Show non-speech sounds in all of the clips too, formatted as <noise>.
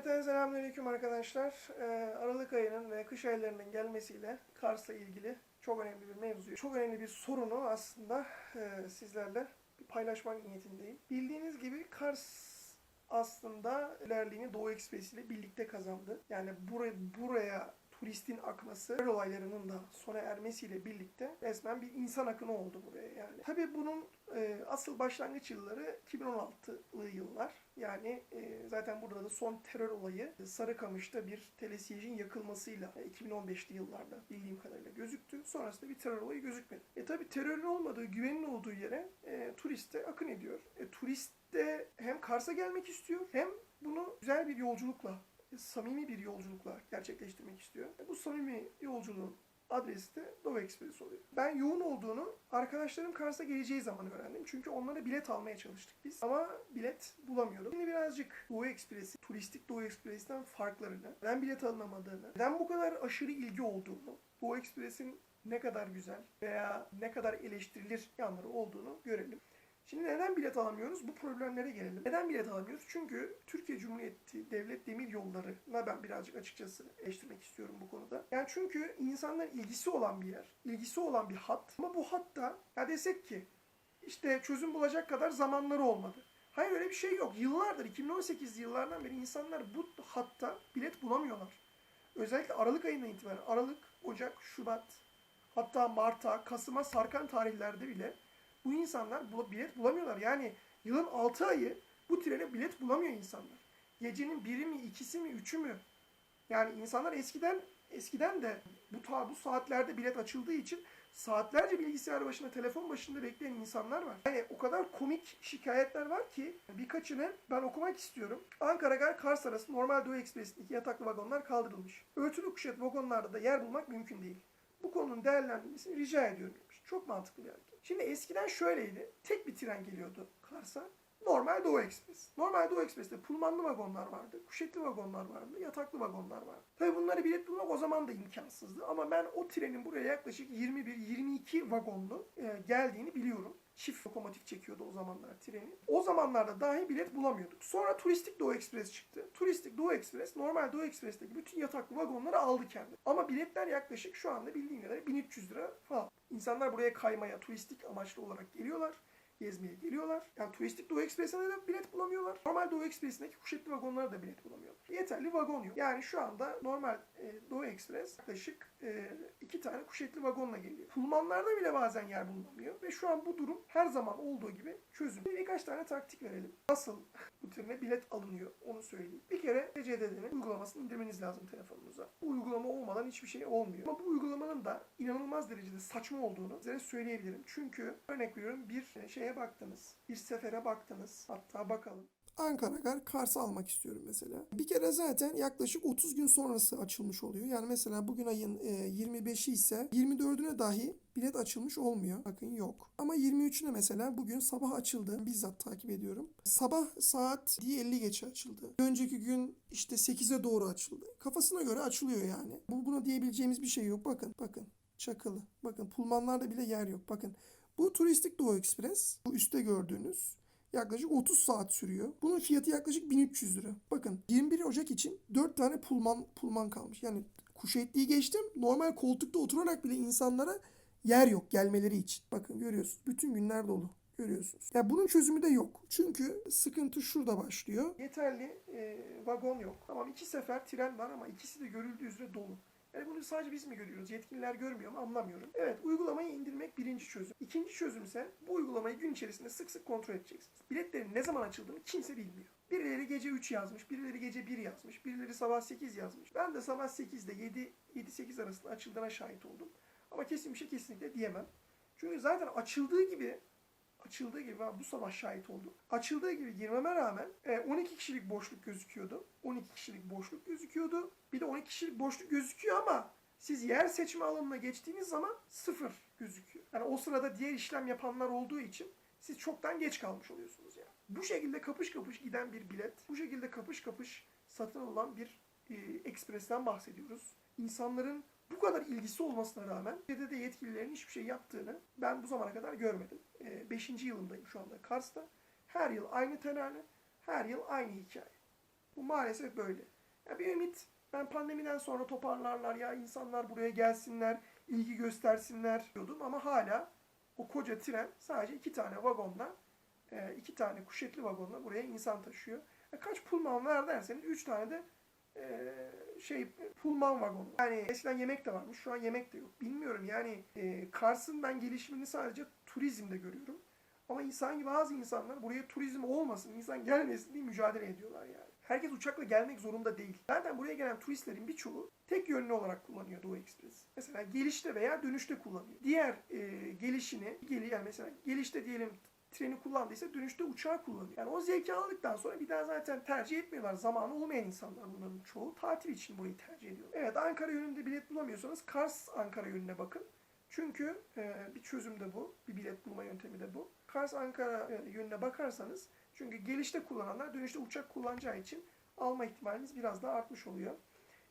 Cümleten selamünaleyküm arkadaşlar. Ee, Aralık ayının ve kış aylarının gelmesiyle Kars'la ilgili çok önemli bir mevzuyu, çok önemli bir sorunu aslında e, sizlerle paylaşmak niyetindeyim. Bildiğiniz gibi Kars aslında ilerliğini Doğu Ekspresi ile birlikte kazandı. Yani buraya, buraya turistin akması, terör olaylarının da sona ermesiyle birlikte resmen bir insan akını oldu buraya yani. Tabii bunun e, asıl başlangıç yılları 2016'lı yıllar. Yani e, zaten burada da son terör olayı e, Sarıkamış'ta bir telesiyejin yakılmasıyla e, 2015'li yıllarda bildiğim kadarıyla gözüktü. Sonrasında bir terör olayı gözükmedi. E tabi terörün olmadığı, güvenin olduğu yere e, turist de akın ediyor. E, turist de hem Kars'a gelmek istiyor hem bunu güzel bir yolculukla, samimi bir yolculukla gerçekleştirmek istiyor. Bu samimi yolculuğun adresi de Doğu Ekspres oluyor. Ben yoğun olduğunu arkadaşlarım Kars'a geleceği zaman öğrendim. Çünkü onlara bilet almaya çalıştık biz. Ama bilet bulamıyordum. Şimdi birazcık Doğu Ekspresi, turistik Doğu Ekspres'ten farklarını, neden bilet alınamadığını, neden bu kadar aşırı ilgi olduğunu, Doğu Ekspres'in ne kadar güzel veya ne kadar eleştirilir yanları olduğunu görelim. Şimdi neden bilet alamıyoruz? Bu problemlere gelelim. Neden bilet alamıyoruz? Çünkü Türkiye Cumhuriyeti Devlet Demir Yolları'na ben birazcık açıkçası eleştirmek istiyorum bu konuda. Yani çünkü insanların ilgisi olan bir yer, ilgisi olan bir hat. Ama bu hatta ya desek ki işte çözüm bulacak kadar zamanları olmadı. Hayır öyle bir şey yok. Yıllardır, 2018 yıllardan beri insanlar bu hatta bilet bulamıyorlar. Özellikle Aralık ayından itibaren Aralık, Ocak, Şubat, hatta Mart'a, Kasım'a sarkan tarihlerde bile bu insanlar bula- bilet bulamıyorlar. Yani yılın 6 ayı bu trene bilet bulamıyor insanlar. Gecenin biri mi, ikisi mi, üçü mü? Yani insanlar eskiden eskiden de bu bu saatlerde bilet açıldığı için saatlerce bilgisayar başında, telefon başında bekleyen insanlar var. Yani o kadar komik şikayetler var ki birkaçını ben okumak istiyorum. Ankara Gar Kars arası normal Doğu Ekspresi'ndeki yataklı vagonlar kaldırılmış. Örtülü kuşat vagonlarda da yer bulmak mümkün değil. Bu konunun değerlendirilmesini rica ediyorum. Çok mantıklı bir hareket. Şimdi eskiden şöyleydi. Tek bir tren geliyordu Kars'a. Normal Doğu Ekspres. Normal Doğu Ekspres'te pulmanlı vagonlar vardı, kuşetli vagonlar vardı, yataklı vagonlar vardı. Tabii bunları bilet bulmak o zaman da imkansızdı ama ben o trenin buraya yaklaşık 21-22 vagonlu e, geldiğini biliyorum. Çift lokomotif çekiyordu o zamanlar treni. O zamanlarda dahi bilet bulamıyorduk. Sonra turistik Doğu Ekspres çıktı. Turistik Doğu Ekspres normal Doğu Ekspres'teki bütün yataklı vagonları aldı kendi. Ama biletler yaklaşık şu anda bildiğim kadarıyla 1300 lira falan. İnsanlar buraya kaymaya, turistik amaçlı olarak geliyorlar gezmeye geliyorlar. Yani turistik Doğu Ekspresi'ne de bilet bulamıyorlar. Normal Doğu Ekspresi'ndeki kuşetli vagonlara da bilet bulamıyorlar. Yeterli vagon yok. Yani şu anda normal e, Doğu Ekspres yaklaşık e, iki tane kuşetli vagonla geliyor. Pulmanlarda bile bazen yer bulunamıyor. Ve şu an bu durum her zaman olduğu gibi çözüm. Birkaç tane taktik verelim. Nasıl bu trene bilet alınıyor onu söyleyeyim. Bir kere TCDD'nin uygulamasını indirmeniz lazım telefonunuza. Bu uygulama olmadan hiçbir şey olmuyor. Ama bu uygulamanın da inanılmaz derecede saçma olduğunu size söyleyebilirim. Çünkü örnek veriyorum bir şeye baktınız. Bir sefere baktınız. Hatta bakalım. Ankara Gar Kars'ı almak istiyorum mesela. Bir kere zaten yaklaşık 30 gün sonrası açılmış oluyor. Yani mesela bugün ayın e, 25'i ise 24'üne dahi bilet açılmış olmuyor. Bakın yok. Ama 23'üne mesela bugün sabah açıldı. Bizzat takip ediyorum. Sabah saat 50 geçe açıldı. Önceki gün işte 8'e doğru açıldı. Kafasına göre açılıyor yani. Bu buna diyebileceğimiz bir şey yok. Bakın bakın. Çakılı. Bakın pulmanlarda bile yer yok. Bakın bu turistik Doğu Ekspres. Bu üstte gördüğünüz yaklaşık 30 saat sürüyor. Bunun fiyatı yaklaşık 1300 lira. Bakın 21 Ocak için 4 tane pulman pulman kalmış. Yani kuşetliği geçtim. Normal koltukta oturarak bile insanlara yer yok gelmeleri için. Bakın görüyorsunuz. Bütün günler dolu. Görüyorsunuz. Ya bunun çözümü de yok. Çünkü sıkıntı şurada başlıyor. Yeterli e, vagon yok. Tamam iki sefer tren var ama ikisi de görüldüğü üzere dolu. Yani bunu sadece biz mi görüyoruz? Yetkililer görmüyor mu? Anlamıyorum. Evet, uygulamayı indirmek birinci çözüm. İkinci çözüm ise bu uygulamayı gün içerisinde sık sık kontrol edeceksiniz. Biletlerin ne zaman açıldığını kimse bilmiyor. Birileri gece 3 yazmış, birileri gece 1 yazmış, birileri sabah 8 yazmış. Ben de sabah 8'de 7 7-8 arasında açıldığına şahit oldum. Ama kesin bir şey kesinlikle diyemem. Çünkü zaten açıldığı gibi açıldığı gibi bu sabah şahit oldum. Açıldığı gibi girmeme rağmen e, 12 kişilik boşluk gözüküyordu. 12 kişilik boşluk gözüküyordu. Bir de 12 kişilik boşluk gözüküyor ama siz yer seçme alanına geçtiğiniz zaman sıfır gözüküyor. Yani o sırada diğer işlem yapanlar olduğu için siz çoktan geç kalmış oluyorsunuz yani. Bu şekilde kapış kapış giden bir bilet, bu şekilde kapış kapış satın alınan bir e, ekspresten bahsediyoruz. İnsanların bu kadar ilgisi olmasına rağmen TDD yetkililerin hiçbir şey yaptığını ben bu zamana kadar görmedim. 5. yılımdayım şu anda Kars'ta. Her yıl aynı tenane, her yıl aynı hikaye. Bu maalesef böyle. Ya bir ümit ben pandemiden sonra toparlarlar ya insanlar buraya gelsinler, ilgi göstersinler diyordum ama hala o koca tren sadece iki tane vagonla, e, iki tane kuşetli vagonla buraya insan taşıyor. E, Kaç pulman var derseniz üç tane de e, şey pulman vagonu. Yani eskiden yemek de varmış, şu an yemek de yok. Bilmiyorum yani e, Kars'ın ben gelişimini sadece turizmde görüyorum. Ama insan gibi bazı insanlar buraya turizm olmasın, insan gelmesin diye mücadele ediyorlar yani. Herkes uçakla gelmek zorunda değil. Zaten buraya gelen turistlerin birçoğu tek yönlü olarak kullanıyor Doğu Express. Mesela gelişte veya dönüşte kullanıyor. Diğer e, gelişini, geli yani mesela gelişte diyelim treni kullandıysa dönüşte uçağı kullanıyor. Yani o zevki aldıktan sonra bir daha zaten tercih etmiyorlar. Zamanı olmayan insanlar bunların çoğu tatil için burayı tercih ediyor. Evet Ankara yönünde bilet bulamıyorsanız Kars Ankara yönüne bakın. Çünkü e, bir çözüm de bu. Bir bilet bulma yöntemi de bu. Kars Ankara e, yönüne bakarsanız çünkü gelişte kullananlar dönüşte uçak kullanacağı için alma ihtimaliniz biraz daha artmış oluyor.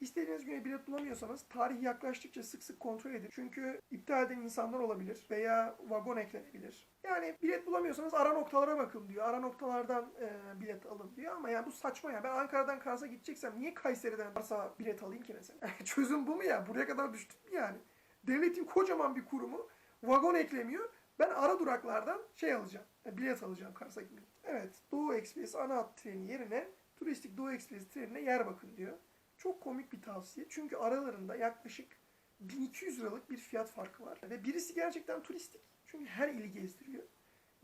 İstediğiniz güne bilet bulamıyorsanız tarih yaklaştıkça sık sık kontrol edin. Çünkü iptal eden insanlar olabilir veya vagon eklenebilir. Yani bilet bulamıyorsanız ara noktalara bakın diyor. Ara noktalardan e, bilet alın diyor ama yani bu saçma ya. Ben Ankara'dan Kars'a gideceksem niye Kayseri'den Kars'a bilet alayım ki mesela? <laughs> Çözüm bu mu ya? Buraya kadar düştük mü yani? Devletin kocaman bir kurumu vagon eklemiyor. Ben ara duraklardan şey alacağım. e, Bilet alacağım Kars'a gitmek. Evet. Doğu Express ana hat treni yerine turistik Doğu Express trenine yer bakın diyor. Çok komik bir tavsiye. Çünkü aralarında yaklaşık 1200 liralık bir fiyat farkı var. Ve birisi gerçekten turistik. Çünkü her ili gezdiriyor.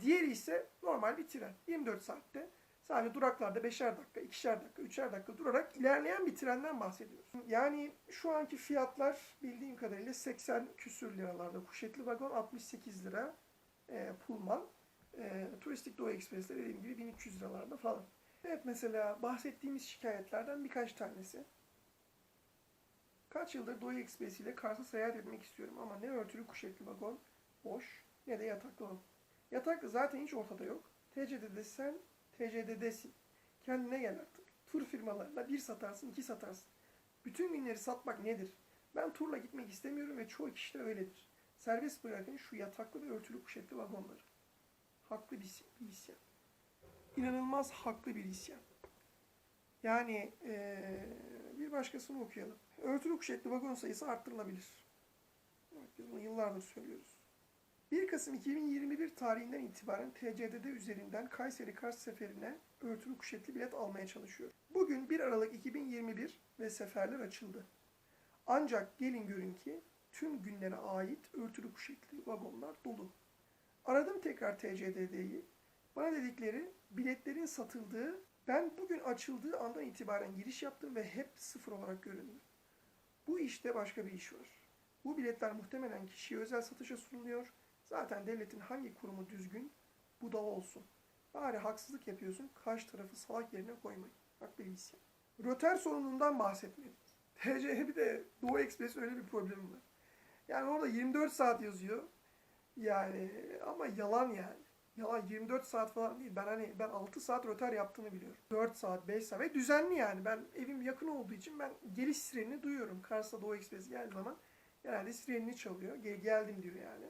Diğeri ise normal bir tren. 24 saatte sadece duraklarda 5'er dakika, 2'şer dakika, 3'er dakika durarak ilerleyen bir trenden bahsediyoruz. Yani şu anki fiyatlar bildiğim kadarıyla 80 küsür liralarda. Kuşetli vagon 68 lira. E, Pullman. E, Turistik Doğu Ekspres'te dediğim gibi 1300 liralarda falan. Evet mesela bahsettiğimiz şikayetlerden birkaç tanesi. Kaç yıldır Doğu Ekspres ile Kars'a seyahat etmek istiyorum ama ne örtülü kuşetli vagon boş ne de yataklı vagon. Yatak zaten hiç ortada yok. TC'de sen TC'desin. Kendine gel artık. Tur firmalarına bir satarsın, iki satarsın. Bütün günleri satmak nedir? Ben turla gitmek istemiyorum ve çoğu kişi de öyledir. Serbest bırakın şu yataklı ve örtülü kuşetli vagonları. Haklı bir, bir isyan. İnanılmaz haklı bir isyan. Yani eee, başkasını okuyalım. Örtülü kuşetli vagon sayısı arttırılabilir. Evet, biz bunu yıllardır söylüyoruz. 1 Kasım 2021 tarihinden itibaren TCDD üzerinden Kayseri Kars seferine örtülü kuşetli bilet almaya çalışıyor. Bugün 1 Aralık 2021 ve seferler açıldı. Ancak gelin görün ki tüm günlere ait örtülü kuşetli vagonlar dolu. Aradım tekrar TCDD'yi. Bana dedikleri biletlerin satıldığı, ben bugün açıldığı andan itibaren giriş yaptım ve hep sıfır olarak göründü. Bu işte başka bir iş var. Bu biletler muhtemelen kişiye özel satışa sunuluyor. Zaten devletin hangi kurumu düzgün? Bu da olsun. Bari haksızlık yapıyorsun, karşı tarafı salak yerine koymayın. Haklı bir isyan. Röter sorunundan bahsetmedik. <laughs> TC'ye bir de Doğu Ekspress öyle bir problemi var. Yani orada 24 saat yazıyor. Yani ama yalan yani. Yalan 24 saat falan değil. Ben hani ben 6 saat röter yaptığını biliyorum. 4 saat, 5 saat ve düzenli yani. Ben evim yakın olduğu için ben geliş sirenini duyuyorum. Kars'ta Doğu Ekspress geldiği zaman genelde sirenini çalıyor. Gel, geldim diyor yani.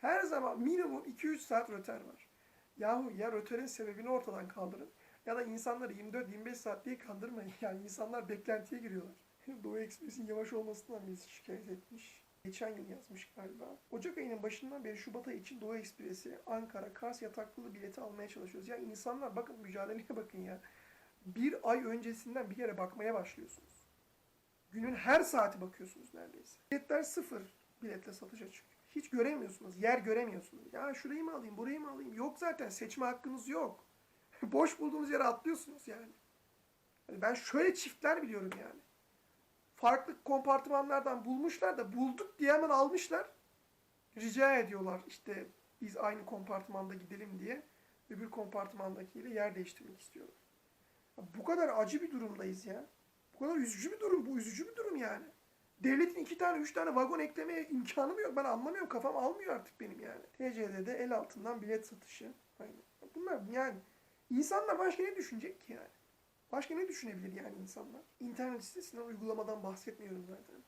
Her zaman minimum 2-3 saat röter var. Yahu ya röterin sebebini ortadan kaldırın ya da insanları 24-25 saat diye kandırmayın. <laughs> Yani insanlar beklentiye giriyorlar. <laughs> Doğu Ekspres'in yavaş olmasından birisi şikayet etmiş. Geçen yıl yazmış galiba. Ocak ayının başından beri Şubat ayı için Doğu Ekspresi Ankara Kars yataklı bileti almaya çalışıyoruz. Ya insanlar bakın mücadeleye <laughs> bakın ya. Bir ay öncesinden bir kere bakmaya başlıyorsunuz. Günün her saati bakıyorsunuz neredeyse. Biletler sıfır biletle satışa çıkıyor. Hiç göremiyorsunuz. Yer göremiyorsunuz. Ya şurayı mı alayım, burayı mı alayım? Yok zaten. Seçme hakkınız yok. <laughs> Boş bulduğunuz yere atlıyorsunuz yani. Hani ben şöyle çiftler biliyorum yani. Farklı kompartımanlardan bulmuşlar da bulduk diye hemen almışlar. Rica ediyorlar işte biz aynı kompartımanda gidelim diye. Öbür kompartımandakiyle yer değiştirmek istiyorlar. Ya Bu kadar acı bir durumdayız ya. Bu kadar üzücü bir durum. Bu üzücü bir durum yani. Devletin iki tane, üç tane vagon eklemeye imkanı mı yok? Ben anlamıyorum. Kafam almıyor artık benim yani. TC'de de el altından bilet satışı. Aynen. Bunlar yani insanlar başka ne düşünecek ki yani? Başka ne düşünebilir yani insanlar? İnternet sitesinden, uygulamadan bahsetmiyorum zaten.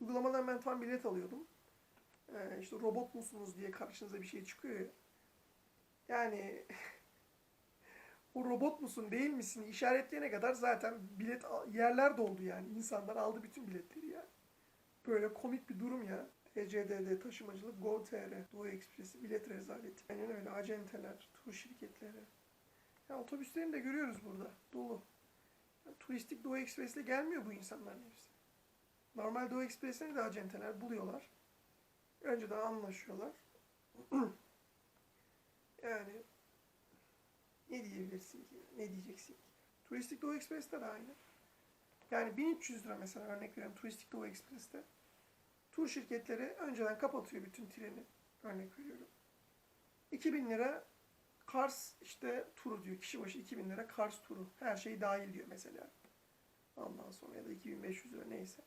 Uygulamadan ben tam bilet alıyordum. Ee, işte robot musunuz diye karşınıza bir şey çıkıyor ya. Yani <laughs> o robot musun değil misin işaretleyene kadar zaten bilet yerler doldu yani. İnsanlar aldı bütün biletleri ya. Böyle komik bir durum ya. TCDD taşımacılık Go.tr, Doğu Ekspresi, bilet rezaleti. Aynen öyle. Acenteler, tur şirketleri. Ya otobüslerini de görüyoruz burada. Dolu. Ya, turistik Doğu Ekspres'le gelmiyor bu insanların hepsi. Normal Doğu Ekspres'ini de acenteler buluyorlar. Önceden anlaşıyorlar. <clears throat> yani ne diyebilirsin ki? Ne diyeceksin ki? Turistik Doğu Ekspres'te de aynı. Yani 1300 lira mesela örnek veriyorum Turistik Doğu Ekspres'te. Tur şirketleri önceden kapatıyor bütün treni. Örnek veriyorum. 2000 lira Kars işte turu diyor. Kişi başı 2000 lira Kars turu. Her şey dahil diyor mesela. Ondan sonra ya da 2500 lira neyse.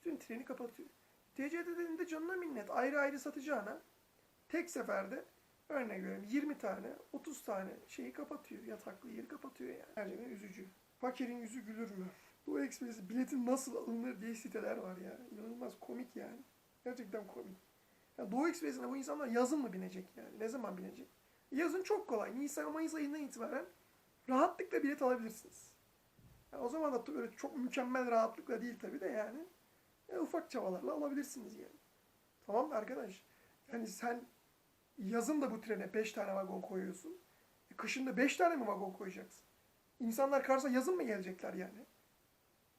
Bütün treni kapatıyor. TCD'nin de canına minnet. Ayrı ayrı satacağına tek seferde örnek veriyorum 20 tane 30 tane şeyi kapatıyor. Yataklı yeri kapatıyor yani. Gerçekten üzücü. Fakirin yüzü gülür mü? Bu Express biletin nasıl alınır diye siteler var ya. İnanılmaz komik yani. Gerçekten komik. Ya Doğu Ekspresi'ne bu insanlar yazın mı binecek yani? Ne zaman binecek? Yazın çok kolay. Nisan Mayıs ayından itibaren rahatlıkla bilet alabilirsiniz. Ya o zaman da böyle çok mükemmel rahatlıkla değil tabii de yani. Ya ufak çabalarla alabilirsiniz yani. Tamam mı arkadaş? Yani sen yazın da bu trene 5 tane vagon koyuyorsun. E kışın da 5 tane mi vagon koyacaksın? İnsanlar Kars'a yazın mı gelecekler yani?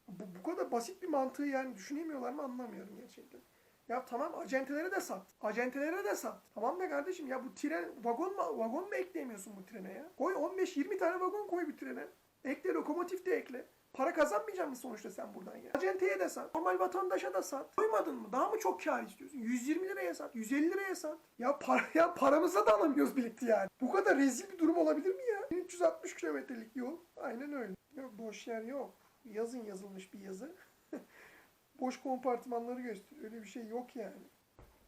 Bu, bu kadar basit bir mantığı yani düşünemiyorlar mı anlamıyorum gerçekten. Ya tamam acentelere de sat. Acentelere de sat. Tamam da kardeşim ya bu tren vagon mu vagon mu ekleyemiyorsun bu trene ya? Koy 15-20 tane vagon koy bir trene. Ekle lokomotif de ekle. Para kazanmayacak mısın sonuçta sen buradan ya? Acenteye de sat. Normal vatandaşa da sat. Koymadın mı? Daha mı çok kar istiyorsun? 120 liraya sat. 150 liraya sat. Ya para ya paramıza da alamıyoruz bileti yani. Bu kadar rezil bir durum olabilir mi ya? 1360 kilometrelik yol. Aynen öyle. Yok boş yer yok. Yazın yazılmış bir yazı. Boş kompartımanları gösteriyor. Öyle bir şey yok yani.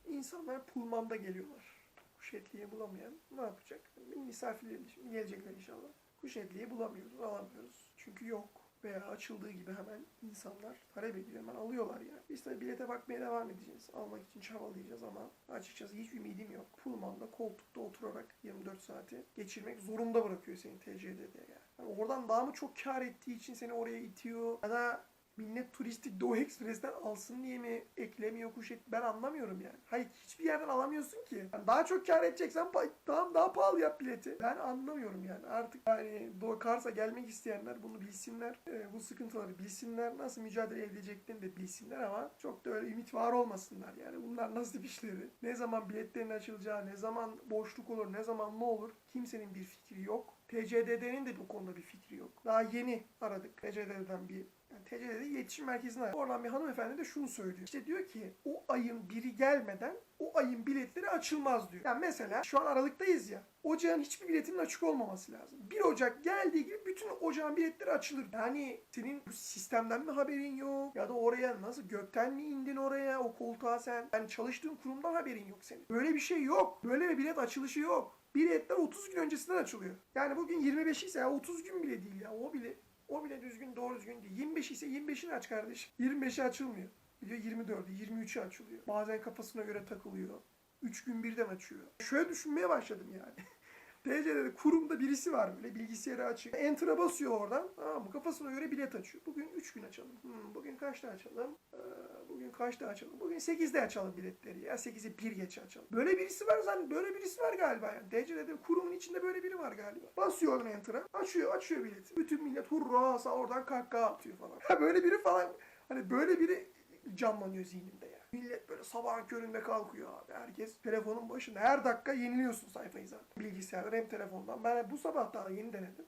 İnsanlar pulmanda geliyorlar. Kuşetliği bulamayan ne yapacak? Benim misafirlerim şimdi gelecekler inşallah. Kuşetliği bulamıyoruz, alamıyoruz. Çünkü yok. Veya açıldığı gibi hemen insanlar talep ediyor. Hemen alıyorlar yani. Biz tabii bilete bakmaya devam edeceğiz. Almak için çabalayacağız ama açıkçası hiç ümidim yok. Pullman'da koltukta oturarak 24 saati geçirmek zorunda bırakıyor seni TCD'de yani. yani. Oradan daha mı çok kar ettiği için seni oraya itiyor ya da millet turistik Doğu Ekspres'ten alsın diye mi eklemiyor kuş et ben anlamıyorum yani. Hayır hiçbir yerden alamıyorsun ki. Yani daha çok kar edeceksen pa- daha, pahalı yap bileti. Ben anlamıyorum yani artık yani Doğu Kars'a gelmek isteyenler bunu bilsinler. Ee, bu sıkıntıları bilsinler. Nasıl mücadele edeceklerini de bilsinler ama çok da öyle ümit var olmasınlar yani. Bunlar nasıl işleri? Ne zaman biletlerin açılacağı, ne zaman boşluk olur, ne zaman ne olur kimsenin bir fikri yok. TCDD'nin de bu konuda bir fikri yok. Daha yeni aradık TCDD'den bir TCD'de iletişim merkezine aradık. Oradan bir hanımefendi de şunu söylüyor. İşte diyor ki o ayın biri gelmeden o ayın biletleri açılmaz diyor. Yani mesela şu an Aralık'tayız ya. Ocağın hiçbir biletinin açık olmaması lazım. 1 Ocak geldiği gibi bütün ocağın biletleri açılır. Yani senin bu sistemden mi haberin yok? Ya da oraya nasıl gökten mi indin oraya o koltuğa sen? Yani çalıştığın kurumdan haberin yok senin. Böyle bir şey yok. Böyle bir bilet açılışı yok. Biletler 30 gün öncesinden açılıyor. Yani bugün 25 ise ya 30 gün bile değil ya. O bile o bile düzgün doğru düzgün değil. 25 ise 25'ini aç kardeşim. 25'i açılmıyor. Biliyor 24'ü 23'ü açılıyor. Bazen kafasına göre takılıyor. 3 gün birden açıyor. Şöyle düşünmeye başladım yani. <laughs> TC'de kurumda birisi var böyle bilgisayarı açık. Enter'a basıyor oradan. Tamam mı? Kafasına göre bilet açıyor. Bugün 3 gün açalım. Hmm, bugün kaçta açalım? Ee, bugün kaçta açalım? Bugün 8'de açalım biletleri ya. 8'e 1 geçe açalım. Böyle birisi var zaten. Böyle birisi var galiba yani. TC'de kurumun içinde böyle biri var galiba. Basıyor Enter'a. Açıyor, açıyor bileti. Bütün millet hurra oradan kahkaha atıyor falan. <laughs> Böyle biri falan. Hani böyle biri canlanıyor zihnimde. Millet böyle sabahın köründe kalkıyor abi. Herkes telefonun başında. Her dakika yeniliyorsun sayfayı zaten. Bilgisayardan hem telefondan. Ben bu sabah daha yeni denedim.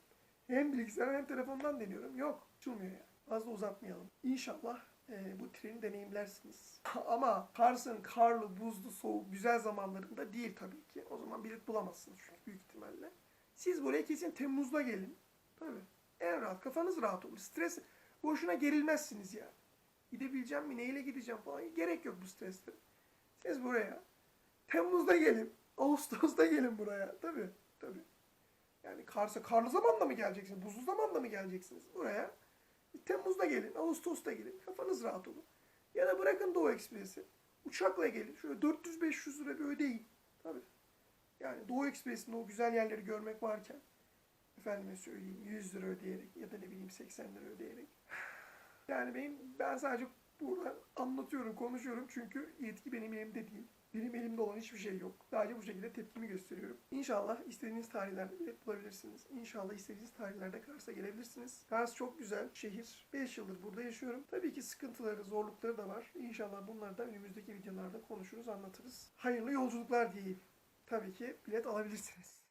Hem bilgisayardan hem telefondan deniyorum. Yok. Açılmıyor ya. Fazla uzatmayalım. İnşallah e, bu treni deneyimlersiniz. <laughs> Ama Kars'ın karlı, buzlu, soğuk, güzel zamanlarında değil tabii ki. O zaman bilet bulamazsınız çünkü büyük ihtimalle. Siz buraya kesin Temmuz'da gelin. Tabii. En rahat. Kafanız rahat olur. Stres, boşuna gerilmezsiniz ya gidebileceğim mi, neyle gideceğim falan gerek yok bu streslere. Siz buraya Temmuz'da gelin, Ağustos'ta gelin buraya. Tabii, tabii. Yani Kars'a karlı zamanda mı geleceksiniz, buzlu zamanda mı geleceksiniz buraya? Temmuz'da gelin, Ağustos'ta gelin. Kafanız rahat olun. Ya da bırakın Doğu Ekspres'i. Uçakla gelin. Şöyle 400-500 lira bir ödeyin. Tabii. Yani Doğu Ekspresi'nde o güzel yerleri görmek varken efendime söyleyeyim 100 lira ödeyerek ya da ne bileyim 80 lira ödeyerek. Yani benim ben sadece burada anlatıyorum, konuşuyorum çünkü yetki benim elimde değil. Benim elimde olan hiçbir şey yok. Sadece bu şekilde tepkimi gösteriyorum. İnşallah istediğiniz tarihlerde bilet bulabilirsiniz. İnşallah istediğiniz tarihlerde Kars'a gelebilirsiniz. Kars çok güzel şehir. 5 yıldır burada yaşıyorum. Tabii ki sıkıntıları, zorlukları da var. İnşallah bunları da önümüzdeki videolarda konuşuruz, anlatırız. Hayırlı yolculuklar diyeyim. Tabii ki bilet alabilirsiniz.